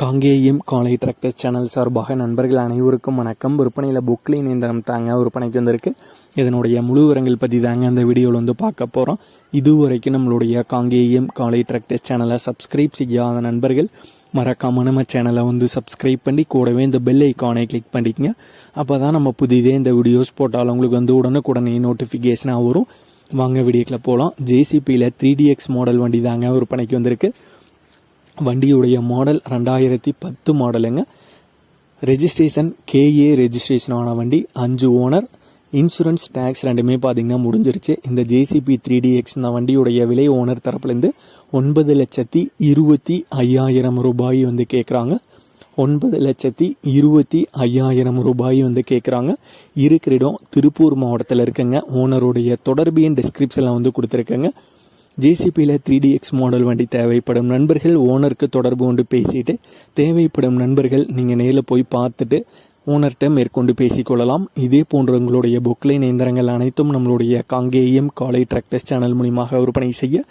காங்கேயம் காலை tractors channel சார்பாக நண்பர்கள் அனைவருக்கும் வணக்கம். விற்பனையில் புக்கில் இணைந்தனம் தாங்க விற்பனைக்கு வந்திருக்கு. இதனுடைய முழு விவரங்கள் பற்றி தாங்க அந்த வீடியோவில் வந்து பார்க்க போகிறோம் இதுவரைக்கும் நம்மளுடைய காங்கேயம் காலை டிராக்டர்ஸ் சேனலை சப்ஸ்கிரைப் செய்யாத நண்பர்கள் மறக்காம நம்ம சேனலை வந்து சப்ஸ்கிரைப் பண்ணி கூடவே இந்த பெல் ஐக்கானை கிளிக் பண்ணிக்கங்க. அப்போ தான் நம்ம புதிதே இந்த வீடியோஸ் போட்டாலும் உங்களுக்கு வந்து உடனுக்குடனே நோட்டிஃபிகேஷனாக வரும். வாங்க வீடியோக்கில் போகலாம் ஜேசிபியில் த்ரீ டிஎக்ஸ் மாடல் வண்டி தாங்க விற்பனைக்கு வந்திருக்கு. வண்டியுடைய மாடல் ரெண்டாயிரத்தி பத்து மாடலுங்க ரெஜிஸ்ட்ரேஷன் கேஏ ரெஜிஸ்ட்ரேஷன் ஆன வண்டி அஞ்சு ஓனர் இன்சூரன்ஸ் டேக்ஸ் ரெண்டுமே பார்த்தீங்கன்னா முடிஞ்சிருச்சு. இந்த ஜேசிபி த்ரீ டிஎக்ஸ் இந்த வண்டியுடைய விலை ஓனர் தரப்புலேருந்து ஒன்பது லட்சத்தி இருபத்தி ஐயாயிரம் ரூபாய் வந்து கேட்குறாங்க ஒன்பது லட்சத்தி இருபத்தி ஐயாயிரம் ரூபாய் வந்து கேட்குறாங்க இருக்கிற இடம் திருப்பூர் மாவட்டத்தில் இருக்குங்க. ஓனருடைய தொடர்பு எண் டிஸ்கிரிப்ஷனில் வந்து கொடுத்துருக்கேங்க. ஜேசிபியில் த்ரீ டிஎக்ஸ் மாடல் வண்டி தேவைப்படும் நண்பர்கள் ஓனருக்கு தொடர்பு கொண்டு பேசிட்டு தேவைப்படும் நண்பர்கள் நீங்கள் நேரில் போய் பார்த்துட்டு ஓனர்கிட்ட மேற்கொண்டு பேசிக்கொள்ளலாம். இதே போன்ற உங்களுடைய புக்லைன் இயந்திரங்கள் அனைத்தும் நம்மளுடைய காங்கேயம் காலை டிராக்டர்ஸ் சேனல் மூலியமாக விற்பனை செய்ய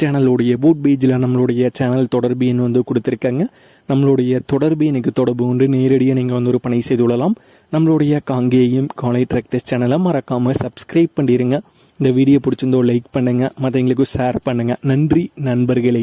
சேனலுடைய பூட் பேஜில் நம்மளுடைய சேனல் தொடர்பு எண் வந்து கொடுத்துருக்காங்க. நம்மளுடைய தொடர்பு எனக்கு தொடர்பு கொண்டு நேரடியாக நீங்கள் வந்து ஒரு பணி செய்து கொள்ளலாம். நம்மளுடைய காங்கேயம் காலை டிராக்டர்ஸ் சேனலை மறக்காமல் சப்ஸ்கிரைப் பண்ணிடுங்க இந்த வீடியோ பிடிச்சிருந்தோ லைக் பண்ணுங்கள் மற்றவங்களுக்கும் ஷேர் பண்ணுங்கள் நன்றி நண்பர்களே.